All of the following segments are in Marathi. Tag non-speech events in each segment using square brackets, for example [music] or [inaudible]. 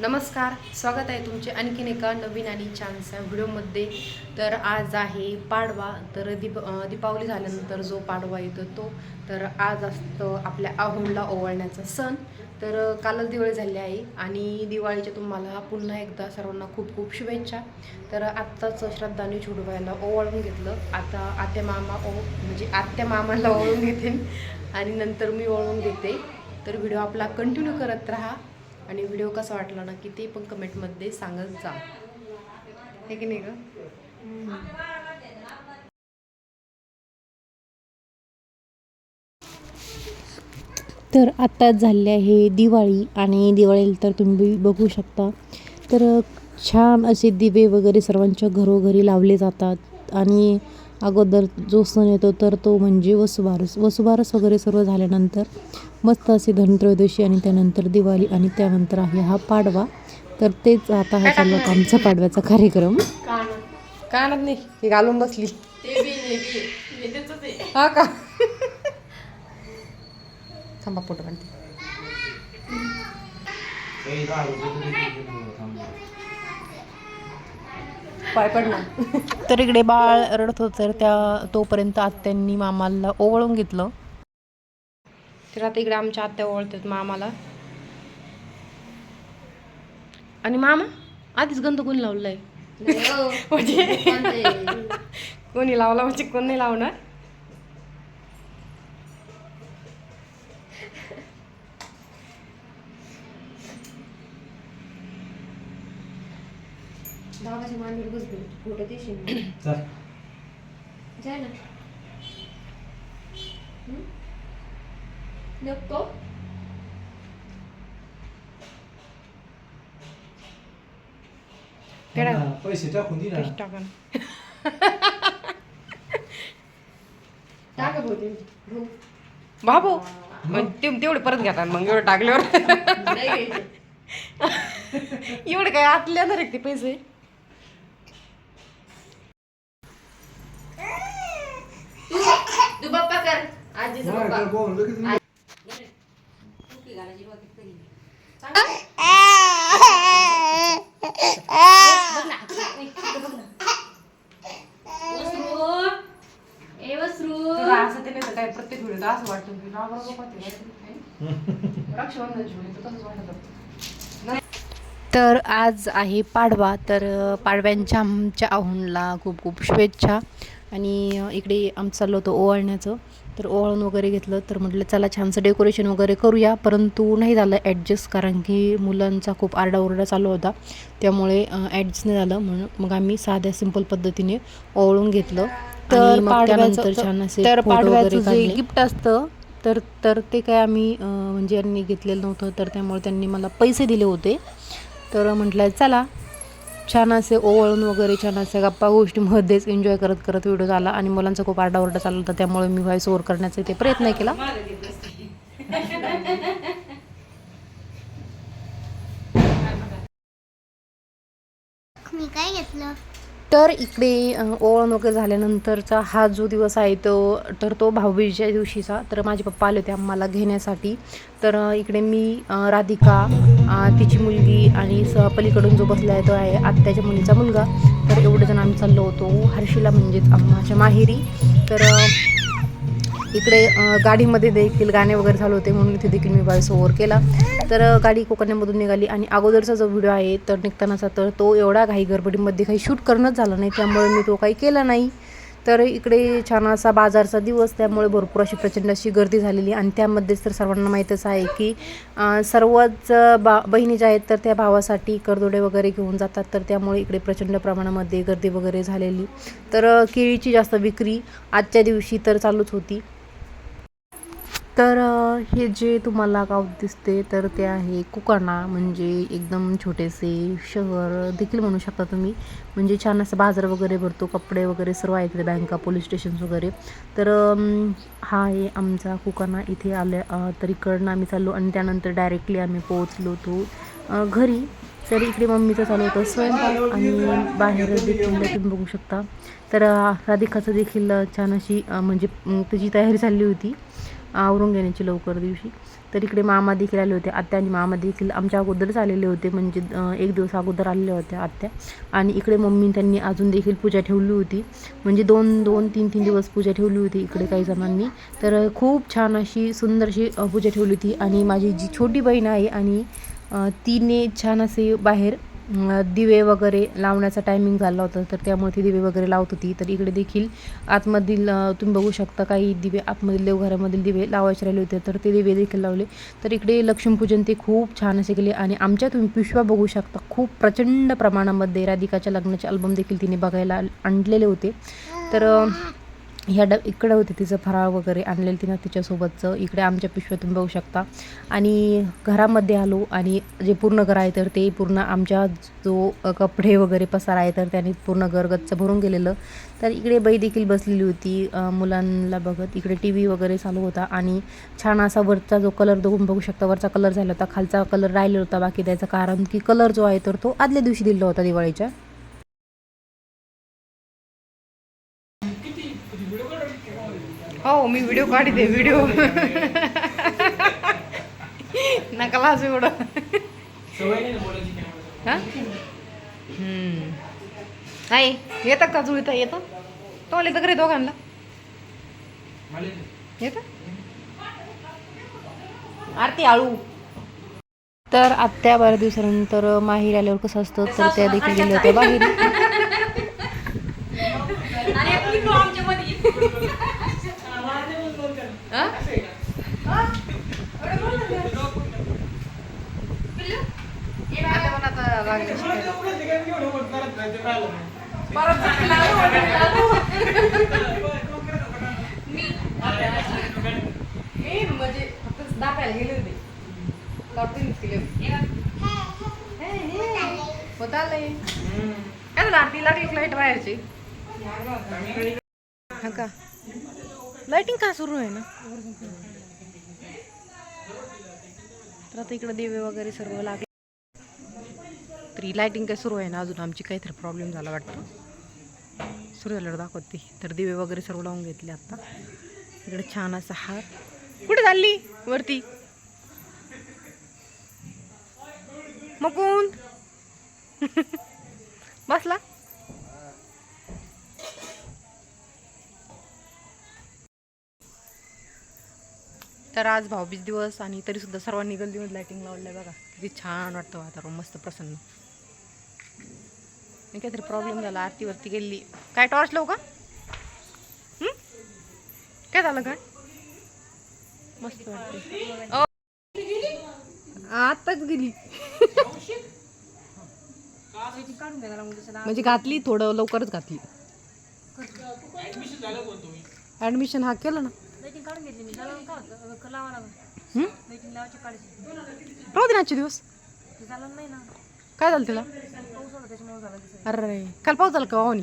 नमस्कार स्वागत आहे तुमचे आणखीन एका नवीन आणि छानसा व्हिडिओमध्ये. तर आज आहे पाडवा. तर दीप दीपावली झाल्यानंतर जो पाडवा येतो तो. तर आज असतो आपल्या आहोंडला ओवाळण्याचा सण. तर कालच दिवाळी झाली आहे आणि दिवाळीच्या तुम्हाला पुन्हा एकदा सर्वांना खूप खूप शुभेच्छा. तर आत्ताच श्रद्धाने छोटूबाईला ओवाळून घेतलं. आता आत्या मामा ओ म्हणजे आत्या मामाला ओवाळून घेते. आणि नंतर मी ओळून घेते. तर व्हिडिओ आपला कंटिन्यू करत राहा. आणि व्हिडिओ कसा वाटला ना की ते पण कमेंटमध्ये सांगत जा. हे की नाही ग? तर आत्ताच झाले आहे दिवाळी आणि दिवाळीला तर तुम्ही बघू शकता. तर छान असे दिवे वगैरे सर्वांच्या घरोघरी लावले जातात आणि अगोदर जो सण येतो तर तो म्हणजे वसुबारस. वसुबारस वगैरे सर्व झाल्यानंतर मस्त असे धनत्रयोदशी आणि त्यानंतर दिवाळी आणि त्यानंतर आहे हा पाडवा. तर तेच आता हा चालला होता आमचा पाडव्याचा कार्यक्रम. कानात नाही हे घालून बसली. हा का? थांबा फोटो काढते पाय पडला. तर इकडे बाळ रडत होतं तर त्या तोपर्यंत आत्यांनी मामाला ओवळून घेतलं. तर आता इकडे आमच्या आत्या ओळखतात मामाला. आणि मामा आधीच गंध कोणी लावलाय? म्हणजे कोणी लावला म्हणजे कोण नाही लावणार? बाबाच्या मांडीवर बसले फोटो देशील जाय ना. नको. केडा पैसे टाकून दे ना. पैसे टाका ना टाका भाऊ. बाबू मग? ते तेवढे परत घेतात मग एवढं टाकल्यावर. एवढे काय आतल्या ना रे ते पैसे? तू बाप्पा कर आजीचा तुला असं ते नाही तर काय प्रत्येक व्हिडिओ असं वाटतं की? [laughs] रक्षाबंधनची व्हिडिओ तर तसंच वाटत. तर आज आहे पाडवा. तर पाडव्यांच्या आमच्या आहोंडला खूप खूप शुभेच्छा. आणि इकडे आमचं चाललं होतं ओवाळण्याचं. तर ओवाळून वगैरे घेतलं. तर म्हटलं चला छानसं डेकोरेशन वगैरे करूया. परंतु नाही झालं ॲडजस्ट कारण की मुलांचा खूप आरडाओरडा चालू होता. त्यामुळे ॲडजस्ट नाही झालं. म्हणून मग आम्ही साध्या सिंपल पद्धतीने ओवाळून घेतलं. तर त्यानंतर छान असे तर पाडव्याचं जे. गिफ्ट असतं तर तर ते काय आम्ही म्हणजे यांनी घेतलेलं नव्हतं. तर त्यामुळे त्यांनी मला पैसे दिले होते. तर म्हटलं चला. छान असे ओवळून वगैरे छान असे गप्पा गोष्टीमध्येच एन्जॉय करत करत व्हिडिओ झाला आणि मुलांचा खूप आरडाओरडा चालला होता त्यामुळे मी व्हॉइस ओव्हर करण्याचा ते प्रयत्न केला. मी काय घेतलं? तर इकडे ओळण वगैरे झाल्यानंतरचा हा जो दिवस आहे तो तर तो भाऊबीजेच्या दिवशीचा. तर माझे पप्पा आले होते आम्हाला घेण्यासाठी. तर इकडे मी राधिका तिची मुलगी आणि स पलीकडून जो बसला आहे तो आहे आत्याच्या मुलीचा मुलगा. तर एवढे जण आम्ही चाललो होतो. हर्षिला म्हणजेच आम्हाच्या माहेरी. तर इकडे गाडीमध्ये देखील गाणे वगैरे झाले होते म्हणून इथे देखील मी व्हॉइस ओव्हर केला. तर गाडी कोकणामधून निघाली आणि अगोदरचा जो व्हिडिओ आहे तर निघतानाचा तर तो एवढा घाई गडबडीमध्ये काही शूट करणंच झालं नाही. त्यामुळे मी तो काही केला नाही. तर इकडे छान असा बाजारचा दिवस त्यामुळे भरपूर अशी प्रचंड अशी गर्दी झालेली. आणि त्यामध्येच तर सर्वांना माहीतच आहे की सर्वच बा बहिणी ज्या आहेत तर त्या भावासाठी करदोडे वगैरे घेऊन जातात. तर त्यामुळे इकडे प्रचंड प्रमाणामध्ये गर्दी वगैरे झालेली. तर केळीची जास्त विक्री आजच्या दिवशी तर चालूच होती. तर हे जे तुम्हाला गाव दिसते तर ते आहे कुकाणा म्हणजे एकदम छोटेसे शहर देखील म्हणू शकता तुम्ही. म्हणजे छान असं बाजार वगैरे भरतो कपडे वगैरे सर्व आहे इकडे बँका पोलीस स्टेशन्स वगैरे. तर हा आहे आमचा कुकाणा. इथे आल्या तर इकडनं आम्ही चाललो आणि त्यानंतर डायरेक्टली आम्ही पोहोचलो तो घरी. तर इकडे मम्मीचं चालू होतं स्वयंपाक आणि बाहेर देखील तुम्ही बघू शकता. तर राधिकाचं देखील छान अशी म्हणजे त्याची तयारी चालली होती. आवरून घेण्याची लवकर दिवशी. तर इकडे मामा देखील आले होते आत्या आणि मामा देखील आमच्या अगोदरच आलेले होते म्हणजे एक दिवस अगोदर आलेल्या होत्या आत्या. आणि इकडे मम्मी त्यांनी अजून देखील पूजा ठेवली होती. म्हणजे दोन दोन तीन तीन दिवस पूजा ठेवली होती इकडे काही जणांनी. तर खूप छान अशी सुंदरशी पूजा ठेवली होती. आणि माझी जी छोटी बहीण आहे आणि तिने छान असे बाहेर दिवे वगैरे लावण्याचा टायमिंग झाला होता तर त्यामुळे ती दिवे वगैरे लावत होती. तर इकडे देखील आतमधील तुम्ही बघू शकता काही दिवे आतमधील देवघरामधील दिवे लावायचे राहिले होते तर ते दिवे देखील लावले. तर इकडे लक्ष्मीपूजन ते खूप छान असे केले आणि आमच्या तुम्ही पिशव्या बघू शकता खूप प्रचंड प्रमाणामध्ये राधिकाच्या लग्नाचे अल्बम देखील तिने बघायला आणलेले होते. तर ह्या ड इकडं होते तिचं फराळ वगैरे आणलेलं तिनं तिच्यासोबतचं. इकडे आमच्या पिशव्यातून बघू शकता. आणि घरामध्ये आलो आणि जे पूर्ण घर आहे तर ते पूर्ण आमच्या जो कपडे वगैरे पसार आहे तर त्याने पूर्ण घर गच्च भरून गेलेलं. तर इकडे बाई देखील बसलेली होती मुलांना बघत. इकडे टी व्ही वगैरे चालू होता आणि छान असा वरचा जो कलर दोन बघू शकता वरचा कलर झाला होता खालचा कलर राहिलेला होता बाकी त्याचं कारण की कलर जो आहे तर तो आदल्या दिवशी दिला होता दिवाळीच्या. हो मी व्हिडिओ काढते व्हिडिओ नकला असं एवढं. नाही येतात का जुळता? येतं तो येतं घरी दोघांना? येतं? आरती आळू. तर आत्या बारा दिवसानंतर माहीर आल्यावर कसं असतं? तर त्या देखील गेले होते बाहेर आता पण आता लागले शिकायला. ए, म्हणजे फक्त दाखवायला गेले होते लॉटरीच केले होते. हे, हे. होत आलंय काय झालं आरती लागली फ्लाईट बाहेरची हा का लाइटिंग का सुरू आहे ना? तर आता इकडे दिवे वगैरे सर्व लागले. तरी लायटिंग काय सुरू आहे ना? अजून आमची काहीतरी प्रॉब्लेम झाला वाटतं. सुरू झाल्यावर दाखवते. तर दिवे वगैरे सर्व लावून घेतले आता. इकडे छान असा हार. कुठे चालली? वरती. मकुंद. [laughs] बसला. तर आज भाऊबीज दिवस आणि तरी सुद्धा सर्वांनी गल्लीमध्ये लाइटिंग लावलंय बघा. किती छान वाटतं वातावरण मस्त प्रसन्न. आणि काहीतरी प्रॉब्लेम झाला आरतीवरती गेली. काय टॉर्च लावू का? काय झालं काय? मस्त वाटते आताच गेली. म्हणजे घातली थोडं लवकरच घातली. ऍडमिशन हा केलं ना. राहू दे ना आजचे दिवस. काय झालं तिला? अरे काल पाऊस झाला का वाहनी?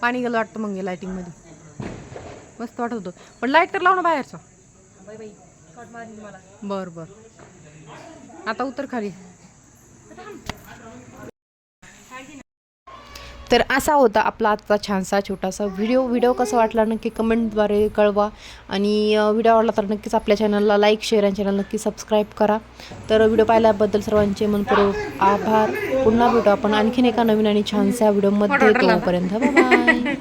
पाणी गेलं वाटतं मग लाईटिंगमध्ये. मस्त वाटत होतं. पण लाइट तर लाव ना बाहेरचा. बर बर. आता उतर खाली. तर असा होता आपला आजचा छानसा छोटासा व्हिडिओ. व्हिडिओ कसा वाटला नक्की कमेंटद्वारे कळवा. आणि व्हिडिओ आवडला तर नक्कीच आपल्या चॅनलला लाईक शेअर आणि चॅनल नक्की सबस्क्राईब करा. तर व्हिडिओ पाहिल्याबद्दल सर्वांचे मनपूर्वक आभार. पुन्हा भेटू आपण आणखीन एका नवीन आणि छानसा व्हिडिओमध्ये तोपर्यंत. बाय.